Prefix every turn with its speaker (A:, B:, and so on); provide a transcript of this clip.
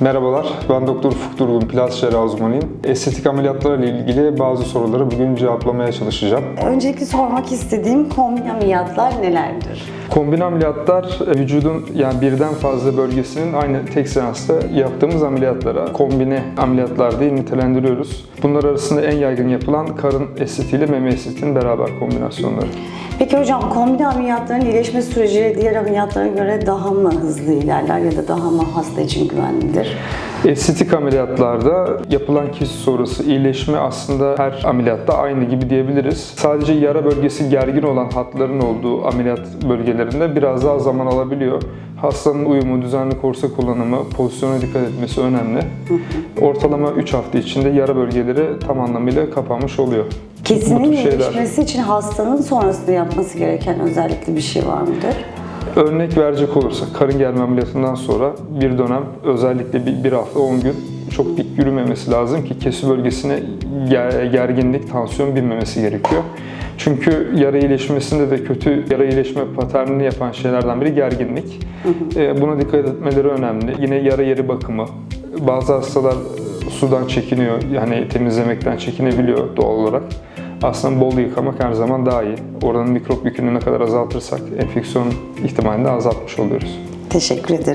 A: Merhabalar, ben Doktor Ufuk Durgun, plastik cerrah uzmanıyım. Estetik ameliyatlarla ilgili bazı soruları bugün cevaplamaya çalışacağım.
B: Öncelikle sormak istediğim kombin ameliyatlar nelerdir?
A: Kombin ameliyatlar e, vücudun yani birden fazla bölgesinin aynı tek seansta yaptığımız ameliyatlara kombine ameliyatlar diye nitelendiriyoruz. Bunlar arasında en yaygın yapılan karın estetiğiyle meme estetiğinin beraber kombinasyonları.
B: Peki hocam kombin ameliyatların iyileşme süreci diğer ameliyatlara göre daha mı hızlı ilerler ya da daha mı hasta için güvenlidir?
A: Estetik ameliyatlarda yapılan kesi sonrası iyileşme aslında her ameliyatta aynı gibi diyebiliriz. Sadece yara bölgesi gergin olan hatların olduğu ameliyat bölgelerinde biraz daha zaman alabiliyor. Hastanın uyumu, düzenli korse kullanımı, pozisyona dikkat etmesi önemli. Ortalama 3 hafta içinde yara bölgeleri tam anlamıyla kapanmış oluyor.
B: Kesinin
A: Bu tür şeyler.
B: iyileşmesi için hastanın sonrasında yapması gereken özellikle bir şey var mıdır?
A: Örnek verecek olursak karın germe ameliyatından sonra bir dönem özellikle bir, bir hafta 10 gün çok dik yürümemesi lazım ki kesi bölgesine ger- gerginlik, tansiyon binmemesi gerekiyor. Çünkü yara iyileşmesinde de kötü yara iyileşme paternini yapan şeylerden biri gerginlik. Ee, Buna dikkat etmeleri önemli. Yine yara yeri bakımı. Bazı hastalar sudan çekiniyor, yani temizlemekten çekinebiliyor doğal olarak. Aslında bol yıkamak her zaman daha iyi. Oranın mikrop yükünü ne kadar azaltırsak enfeksiyon ihtimalini de azaltmış oluyoruz.
B: Teşekkür ederim.